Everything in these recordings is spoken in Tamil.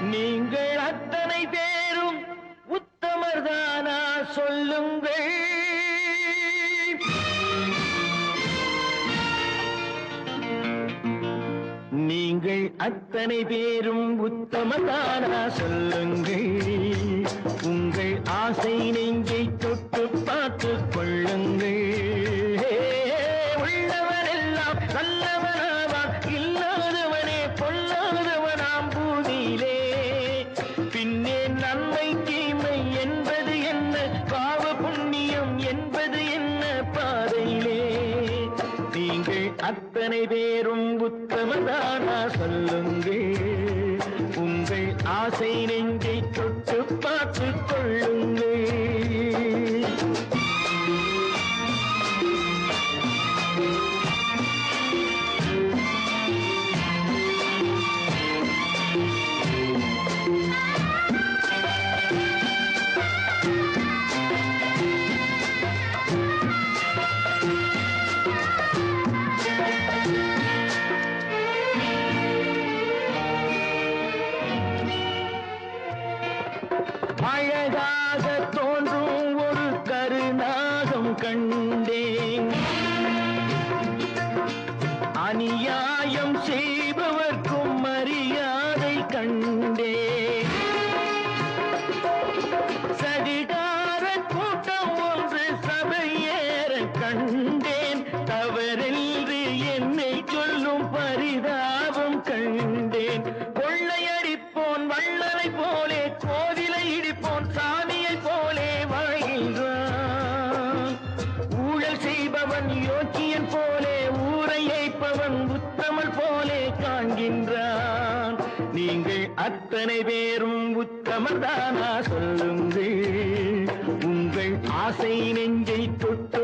நீங்கள் அத்தனை பேரும் உத்தமர்தானா சொல்லுங்கள். நீங்கள் அத்தனை பேரும் உத்தமதானா சொல்லுங்கள். உங்கள் ஆசை நெஞ்சை தொட்டு பாவ புண்ணியம் என்பது என்ன பாதையிலே? நீங்கள் அத்தனை பேரும் உத்தமதானா சொல்லுங்கள். உங்கள் ஆசை நெஞ்சை தொட்டு பார்த்து கொள்ளுங்கள். அழகாக தோன்றும் ஒரு கருநாகம் கண்டேன். அநியாயம் செய்பவர்க்கும் மரியாதை கண்டே சதிகார கூட்டம் ஒன்று சபையேற கண்டேன். தவறென்று என்னை சொல்லும் பரிதாபம் கண்டேன். கொள்ளையடிப்போன் வள்ளலை போலே ஊழல் யோக்கியன் போலே ஊரை ஏய்ப்பவன் உத்தமல் போலே காண்கின்றான். நீங்கள் அத்தனை பேரும் உத்தமர் தானா சொல்லுங்கள். உங்கள் ஆசை நெஞ்சை தொட்டு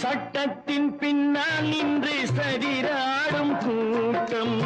சட்டத்தின் பின்னால் நின்று சரிராடும் கூட்டம்.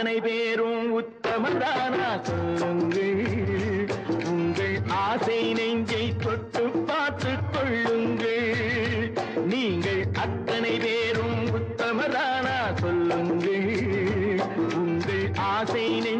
அத்தனை பேரும் உத்தமதானா சொல்லுங்கள் உங்கள் ஆசை நெஞ்சை தொட்டு பார்த்து கொள்ளுங்கள். நீங்கள் அத்தனை பேரும் உத்தமதானா சொல்லுங்கள் உங்கள் ஆசை நெஞ்சை